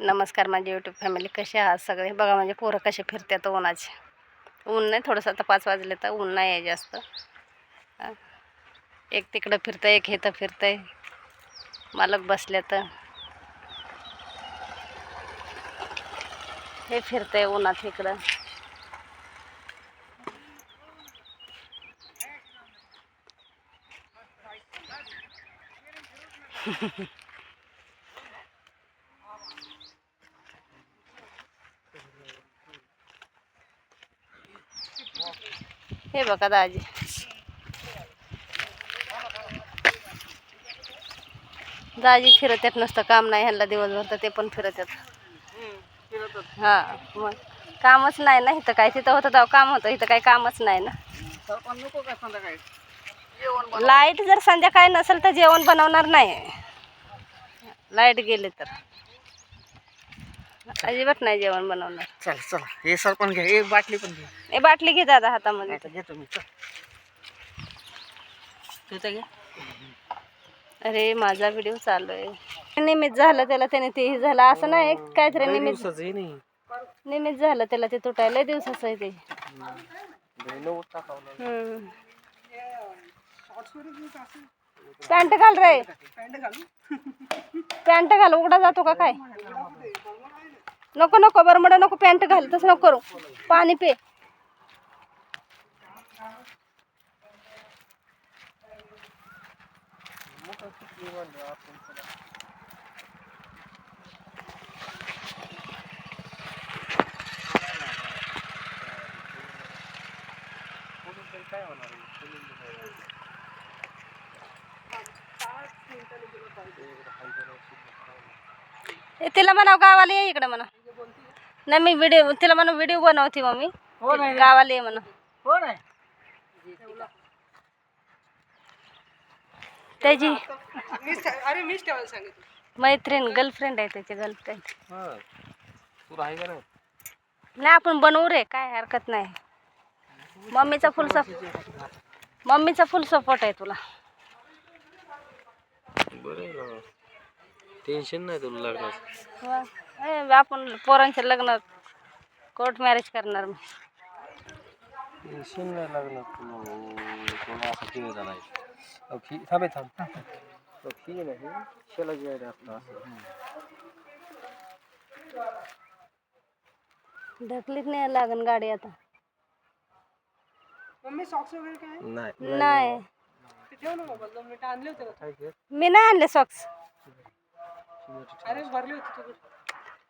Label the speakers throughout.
Speaker 1: नमस्कार माझी YouTube family कसे आहात सगळे? बघा म्हणजे पोरं कसे फिरतात उन्हाचे. ऊन नाही थोडंसं आता पाच वाजले तर ऊन नाही आहे जास्त. एक तिकडं फिरतं एक इथं फिरतंय. मालक बसले तर. हे फिरतंय उन्हात इकडं. हे बघा दाजी. दाजी फिरत येत नसतं काम नाही ह्यांना दिवसभर तर ते पण फिरत येत हा मग कामच नाही ना इथं काय तिथं होतं तेव्हा काम होतं इथं काही कामच नाही ना.
Speaker 2: नको संध्याकाळी.
Speaker 1: लाइट जर संध्याकाळी नसेल तर जेवण बनवणार नाही. लाइट गेली तर. अजिबात नाही जेवण बनवणार.
Speaker 2: चल चला. हे सरपण घ्या हे बाटली पण घ्या
Speaker 1: ए बाटली घे दादा हातामध्ये.
Speaker 2: आता घेतो मी. चल. तिथं घे.
Speaker 1: अरे माझा व्हिडिओ चालू आहे. निमित्त झालं त्याला त्याने ते झालं. असं नाही काहीतरी निमित्त
Speaker 2: नाही.
Speaker 1: निमित्त झालं त्याला ते तुटायला. दिवसाचं आहे ते. हम्म. पॅन्ट घाल रे। पॅन्ट घाल? उघडा जातो का काय? नको नको बरमडा नको पॅन्ट घाल तसं नको करू. पाणी पे. ए, तिला म्हणा गावाला ये इकडे म्हणा. नाही मी व्हिडिओ तिला म्हणा व्हिडिओ बनवते मग मी
Speaker 2: हो नाही.
Speaker 1: गावाला ये म्हणा.
Speaker 2: हो नाही.
Speaker 1: त्याची
Speaker 2: अरे मीच ठेवायला सांगितलं.
Speaker 1: मैत्रीण गर्लफ्रेंड आहे त्याची गर्लफ्रेंड
Speaker 2: तू आहे का नाही?
Speaker 1: नाही आपण बनवू रे काय हरकत नाही. मम्मीचा फुल सप मम्मीचा फुल सपोर्ट आहे तुला.
Speaker 2: बरं टेन्शन नाही तुला लग्नाचं.
Speaker 1: ए, आपण पोरांच्या लग्नात कोर्ट मॅरेज करणार मी.
Speaker 2: टेन्शन नाही लागणार तुला असा खेळ झाला थांबे थांब. खी नाही. शेला जायला आपला. असं
Speaker 1: ढकलीत नाही लागन गाडी आता.
Speaker 2: मम्मी सॉक्स वगैरे काय? नाही.
Speaker 1: नाही.
Speaker 2: ठेव ना मोबाईल दोन मिनिटं आणले होते घे
Speaker 1: मी नाही आणले सॉक्स
Speaker 2: अरे भरले होते तुझे.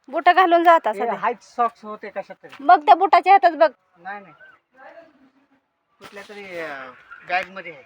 Speaker 1: बुट घालून जाता सध्या.
Speaker 2: हाईट सॉक्स होते कशात तरी.
Speaker 1: बघ त्या बुटाच्या हातात बघ.
Speaker 2: नाही नाही. कुठल्या तरी बॅगमध्ये आहे.